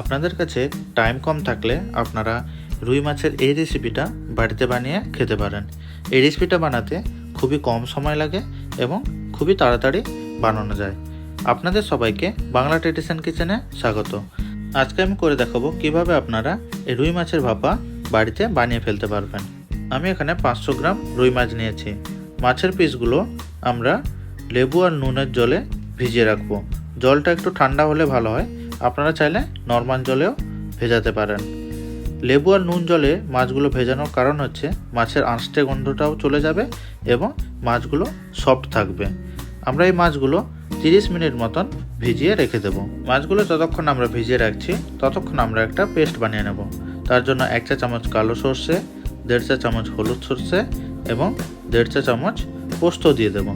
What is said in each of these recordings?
আপনাদের কাছে টাইম কম থাকলে আপনারা রুই মাছের এই রেসিপিটা বাড়িতে বানিয়ে খেতে পারেন। এই রেসিপিটা বানাতে খুবই কম সময় লাগে এবং খুবই তাড়াতাড়ি বানানো যায়। আপনাদের সবাইকে বাংলা ট্রেডিশন কিচেনে স্বাগত। আজকে আমি করে দেখাবো কীভাবে আপনারা এই রুই মাছের ভাপা বাড়িতে বানিয়ে ফেলতে পারবেন। আমি এখানে পাঁচশো গ্রাম রুই মাছ নিয়েছি। মাছের পিসগুলো আমরা লেবু আর নুনের জলে ভিজিয়ে রাখব। জলটা একটু ঠান্ডা হলে ভালো হয়। আপনারা চাইলে নর্মাল জলেও ভেজাতে পারেন। লেবু আর নুন জলে মাছগুলো ভেজানোর কারণ হচ্ছে মাছের আঁশটে গন্ধটাও চলে যাবে এবং মাছগুলো সফট থাকবে। আমরা এই মাছগুলো তিরিশ মিনিট মতন ভিজিয়ে রেখে দেবো। মাছগুলো যতক্ষণ আমরা ভিজিয়ে রাখছি, ততক্ষণ আমরা একটা পেস্ট বানিয়ে নেব। তার জন্য এক চা চামচ কালো সর্ষে, দেড় চা চামচ হলুদ সর্ষে এবং দেড় চা চামচ পোস্ত দিয়ে দেবো।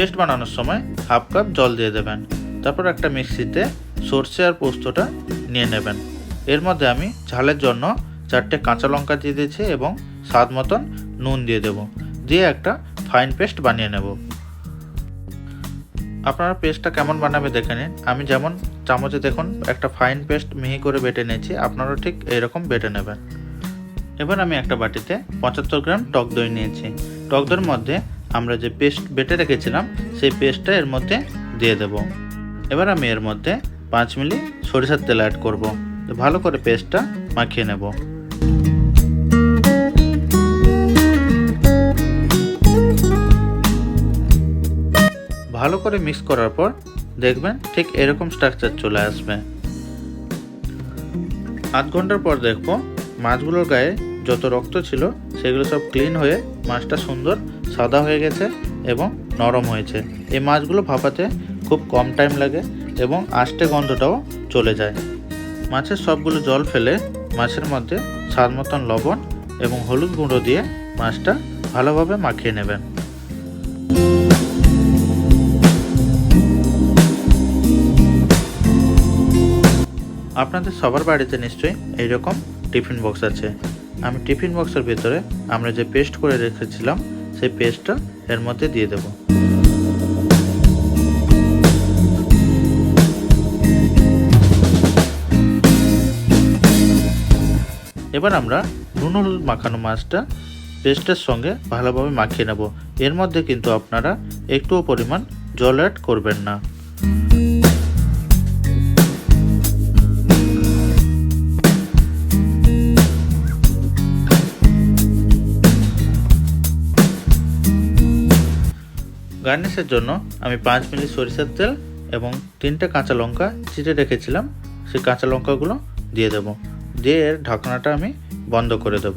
পেস্ট বানানোর সময় হাফ কাপ জল দিয়ে দেবেন। তারপর একটা মিক্সিতে সর্ষে আর পোস্তটা নিয়ে নেবেন। এর মধ্যে আমি ঝালের জন্য চারটে কাঁচা লঙ্কা দিয়ে দিয়েছি এবং স্বাদ মতন নুন দিয়ে দেব। দিয়ে একটা ফাইন পেস্ট বানিয়ে নেব। আপনারা পেস্টটা কেমন বানাবে দেখে নিন। আমি যেমন চামচে দেখুন একটা ফাইন পেস্ট মিহি করে বেটে নিয়েছি, আপনারাও ঠিক এরকম বেটে নেবেন। এবার আমি একটা বাটিতে পঁচাত্তর গ্রাম টক দই নিয়েছি। টক দইয়ের মধ্যে আমরা যে পেস্ট বেটে রেখেছিলাম, সেই পেস্টটা এর মধ্যে দিয়ে দেব। এবার আমি এর মধ্যে পাঁচ মিলি সরিষার তেল অ্যাড করব। ভালো করে পেস্টটা মাখিয়ে নেব। ভালো করে মিক্স করার পর দেখবেন ঠিক এরকম স্ট্রাকচার চলে আসবে। আধ ঘণ্টার পর দেখব মাছগুলোর গায়ে যত রক্ত ছিল, সেগুলো সব ক্লিন হয়ে মাছটা সুন্দর সাদা হয়ে গেছে এবং নরম হয়েছে। এই মাছগুলো ভাপাতে খুব কম টাইম লাগে এবং আষ্টে গন্ধটাও চলে যায়। মাছের সবগুলো জল ফেলে মাছের মধ্যে স্বাদ মতন লবণ এবং হলুদ গুঁড়ো দিয়ে মাছটা ভালোভাবে মাখিয়ে নেবেন। আপনাদের সবার বাড়িতে নিশ্চয়ই এইরকম টিফিন বক্স আছে। আমি টিফিন বক্সের ভিতরে আমরা যে পেস্ট করে রেখেছিলাম সেই পেস্টটা এর মধ্যে দিয়ে দেব। এবার আমরা নুন হলুদ মাখানো মাছটা পেস্টের সঙ্গে ভালোভাবে মাখিয়ে নেব। এর মধ্যে কিন্তু আপনারা একটুও পরিমাণ জল অ্যাড করবেন না। গার্নিশের জন্য আমি পাঁচ মিলি সরিষার তেল এবং তিনটে কাঁচা লঙ্কা চিটে রেখেছিলাম। সেই কাঁচা লঙ্কাগুলো দিয়ে দেব। দিয়ে এর ঢাকনাটা আমি বন্ধ করে দেব।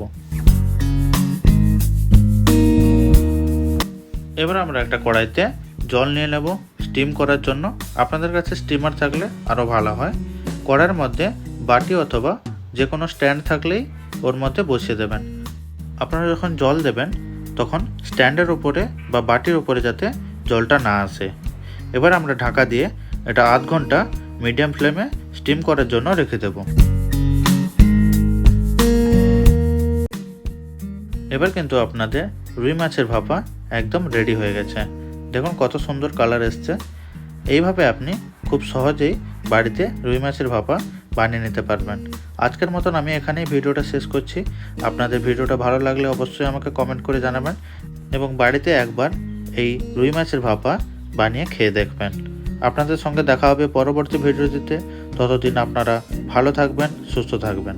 এবার আমরা একটা কড়াইতে জল নিয়ে নেব স্টিম করার জন্য। আপনাদের কাছে স্টিমার থাকলে আরও ভালো হয়। কড়াইয়ের মধ্যে বাটি অথবা যে কোনো স্ট্যান্ড থাকলেই ওর মধ্যে বসিয়ে দেবেন। আপনারা যখন জল দেবেন তখন স্ট্যান্ডের উপরে বা বাটির উপরে যাতে জলটা না আসে। এবার আমরা ঢাকা দিয়ে এটা আধ ঘণ্টা মিডিয়াম ফ্লেমে স্টিম করার জন্য রেখে দেব। এবার কিন্তু আপনাদের রুই মাছের ভাপা একদম রেডি হয়ে গেছে। দেখুন কত সুন্দর কালার এসছে। এইভাবে আপনি খুব সহজেই বাড়িতে রুই মাছের ভাপা বানিয়ে নিতে পারবেন। আজকের মতন আমি এখানেই ভিডিওটা শেষ করছি। আপনাদের ভিডিওটা ভালো লাগলে অবশ্যই আমাকে কমেন্ট করে জানাবেন এবং বাড়িতে একবার এই রুই মাছের ভাপা বানিয়ে খেয়ে দেখবেন। আপনাদের সঙ্গে দেখা হবে পরবর্তী ভিডিওটিতে ততদিন আপনারা ভালো থাকবেন, সুস্থ থাকবেন।